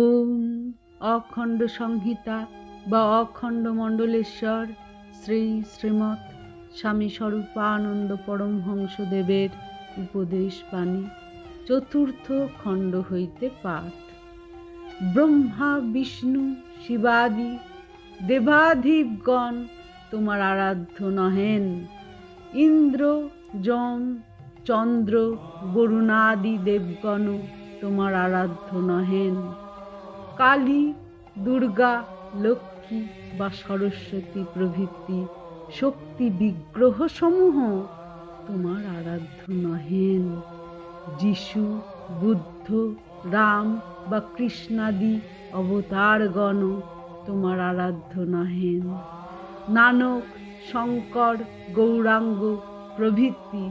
ওম অখণ্ড সংহিতা বা অখণ্ড মণ্ডলেশ্বর শ্রী শ্রীমৎ স্বামী স্বরূপানন্দ পরমহংসদেবের উপদেশ বাণী, চতুর্থ খণ্ড হইতে পাঠ। ব্রহ্মা, বিষ্ণু, শিবাদি দেবাধিপগণ তোমার আরাধ্য নহেন। ইন্দ্র, যম, চন্দ্র, বরুণাদি দেবগণ তোমার আরাধ্য নহেন। কালী, দুর্গা, লক্ষ্মী বা সরস্বতী প্রভৃতি শক্তি বিগ্রহ সমূহ তোমার আরাধ্য নহেন। যিশু, বুদ্ধ, রাম বা কৃষ্ণাদি অবতারগণ তোমার আরাধ্য নহেন। নানক, শঙ্কর, গৌরাঙ্গ প্রভৃতি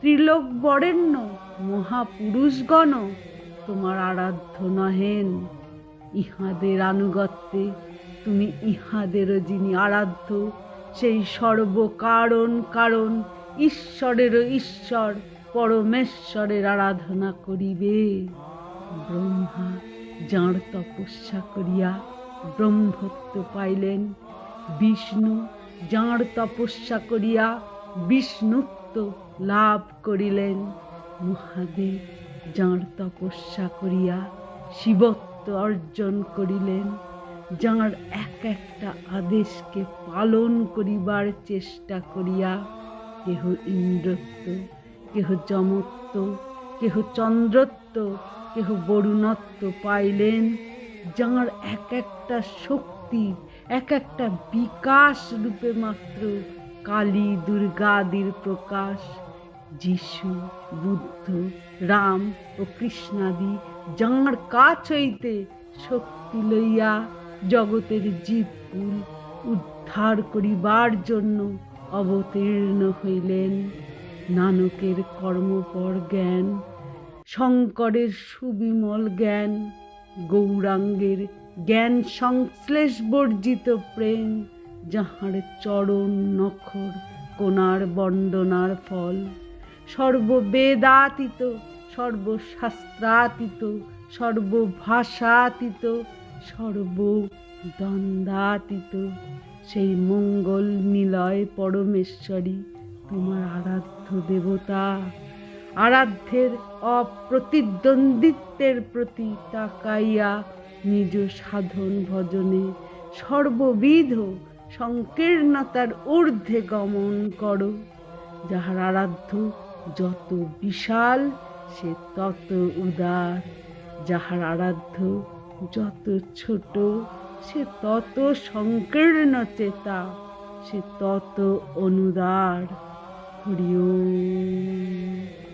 ত্রিলোক বরেণ্য মহাপুরুষগণ তোমার আরাধ্য নহেন। ইহাদের আনুগত্যে তুমি ইহাদেরও যিনি আরাধ্য, সেই সর্বকারণ কারণ ঈশ্বরেরও ঈশ্বর, পরমেশ্বরের আরাধনা করিবে। ব্রহ্মা যাঁর তপস্যা করিয়া ব্রহ্মত্ব পাইলেন, বিষ্ণু যাঁর তপস্যা করিয়া বিষ্ণুত্ব লাভ করিলেন, মহাদেব যাঁর তপস্যা করিয়া শিবত্ব অর্জন করিলেন যাঁর এক একটা আদেশকে পালন করিবার চেষ্টা করিয়া কেহ ইন্দ্রত্ব, কেহ যমত্ব, কেহ চন্দ্রত্ব, কেহ বরুণত্ব পাইলেন যাঁর এক একটা শক্তির এক একটা বিকাশ রূপে মাত্র কালী দুর্গাদির প্রকাশ। যিশু, বুদ্ধ, রাম ও কৃষ্ণাদি যাঁর কাছ হইতে শক্তি লইয়া জগতের জীবকুল উদ্ধার করিবার জন্য অবতীর্ণ হইলেন। নানকের কর্মপর জ্ঞান, শঙ্করের সুবিমল জ্ঞান, গৌরাঙ্গের জ্ঞান সংশ্লেষ বর্জিত প্রেম, যাহার চরণ নখর কোনার বন্দনার ফল। সর্ববেদাতীত সর্বশাস্ত্রাতীত, সর্বভাষাতীত সর্বদ্বন্দ্বাতীত সেই মঙ্গল নিলয় পরমেশ্বরী, তোমার আরাধ্য দেবতা। আরাধ্যের অপ্রতিদ্বন্দ্বিত্বের প্রতি তাকাইয়া নিজ সাধন ভজনে সর্ববিধ সংকীর্ণতার ঊর্ধ্বে গমন করো। যাহার আরাধ্য যত বিশাল সে তত উদার, যাহার আরাধ্য যত ছোট, সে তত সংকীর্ণ চেতা, সে তত অনুদার। হরি ওম।